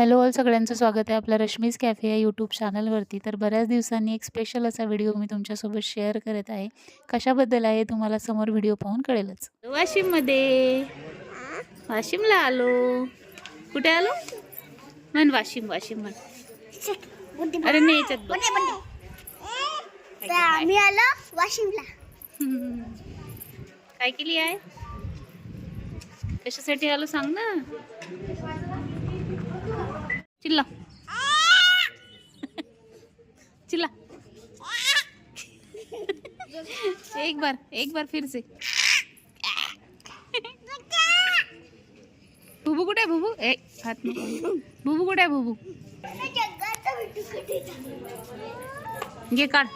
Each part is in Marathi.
हॅलो ऑल सगळ्यांचं स्वागत आहे आपल्या रश्मीज कॅफे या यूट्यूब चॅनलवरती तर बऱ्याच दिवसांनी एक स्पेशल असा व्हिडिओ मी तुमच्यासोबत शेअर करत आहे. कशाबद्दल आहे तुम्हाला समोर व्हिडिओ पाहून कळेलच. वाशिममध्ये. वाशिमला आलो. कुठे आलो? म्हण वाशिम वाशिम म्हण. अरे नाही आम्ही आलो वाशिमला. काय केली आहे? कशासाठी आलो सांग ना. चिल्ला. चिल्ला. एक बार एक बार फिर से. भुबू कुठे आहे भुबू? ए हात नको. भुबू कुठे आहे भुबू? घे काढ.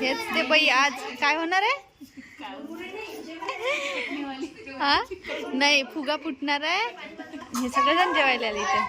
हेच ते बाई आज काय होणार आहे? हा? नाही फुगा फुटणार आहे. हे सगळेजण जेवायला आले इथे.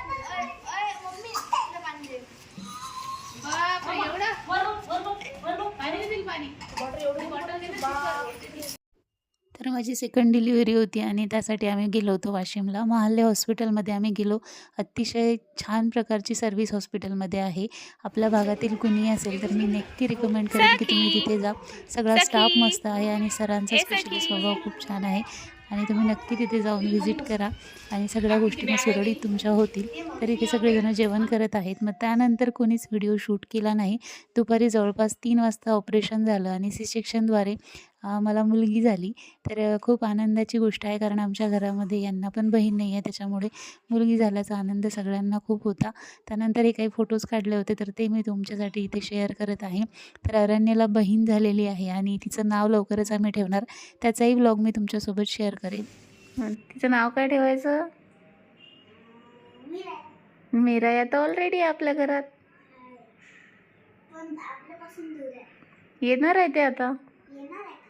तर माझी सेकंड डिलिव्हरी होती आणि त्यासाठी आम्ही गेलो होतो वाशिमला. महाल्ले हॉस्पिटलमध्ये आम्ही गेलो. अतिशय छान प्रकारची सर्व्हिस हॉस्पिटलमध्ये आहे. आपल्या भागातील कुणी असेल तर मी नक्की रिकमेंड करेन की तुम्ही तिथे जा. सगळा स्टाफ मस्त आहे आणि सरांचा स्पेशली स्वभाव खूप छान आहे. आणि तुम्ही नक्की तिथे जाऊन व्हिजिट करा आणि सगळ्या गोष्टी सुरळीत तुमच्या होतील. तर इथे सगळेजण जेवण करत आहेत. मग त्यानंतर कोणीच व्हिडिओ शूट केला नाही. दुपारी जवळपास तीन वाजता ऑपरेशन झालं आणि सी सेक्शनद्वारे मला मुलगी झाली. तर खूप आनंदाची गोष्ट आहे कारण आमच्या घरामध्ये यांना पण बहीण नाही आहे. त्याच्यामुळे मुलगी झाल्याचा आनंद सगळ्यांना खूप होता. त्यानंतरही काही फोटोज काढले होते तर ते मी तुमच्यासाठी इथे शेअर करत आहे. तर अरण्यला बहीण झालेली आहे आणि तिचं नाव लवकरच आम्ही ठेवणार. त्याचाही ब्लॉग मी तुमच्यासोबत शेअर करेन. तिचं नाव काय ठेवायचं? मीरा या तर ऑलरेडी आपल्या घरात. येणार आहे ते आता.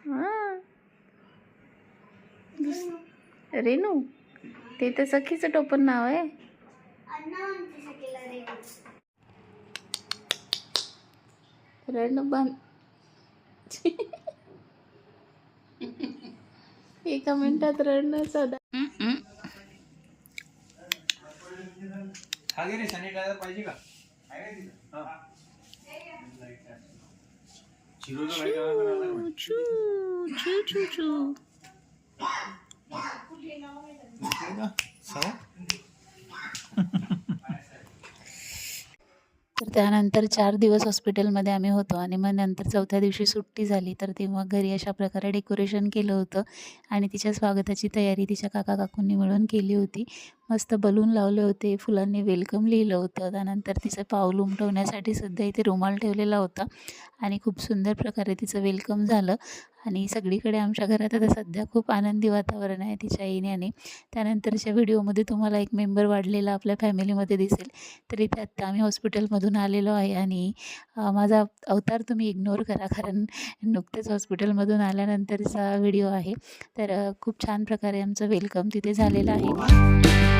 हां. रेनू ते तर सखीचं टोपण नाव आहे. रेणू बांध एका मिनिटात रडणं सदा पाहिजे का? तर त्यानंतर चार दिवस हॉस्पिटलमध्ये आम्ही होतो आणि मग नंतर चौथ्या दिवशी सुट्टी झाली. तर तेव्हा घरी अशा प्रकारे डेकोरेशन केलं होतं आणि तिच्या स्वागताची तयारी तिच्या काका काकूंनी मिळून केली होती. मस्त बलून लावले होते फुलांनी वेलकम लिहिलं होतं त्यानंतर तिचं पाऊल उमटवण्यासाठी सुद्धा इथे रुमाल ठेवलेला होता आणि खूप सुंदर प्रकारे तिचं वेलकम झालं. आणि सगळीकडे आमच्या घरात आता सध्या खूप आनंदी वातावरण आहे तिच्या येण्याने त्यानंतरच्या व्हिडिओमध्ये तुम्हाला एक मेंबर वाढलेला आपल्या फॅमिलीमध्ये दिसेल. तर इथे आत्ता आम्ही हॉस्पिटलमधून आलेलो आहे आणि माझा अवतार तुम्ही इग्नोर करा कारण नुकतेच हॉस्पिटलमधून आल्यानंतरचा व्हिडिओ आहे. तर खूप छान प्रकारे आमचं वेलकम तिथे झालेलं आहे.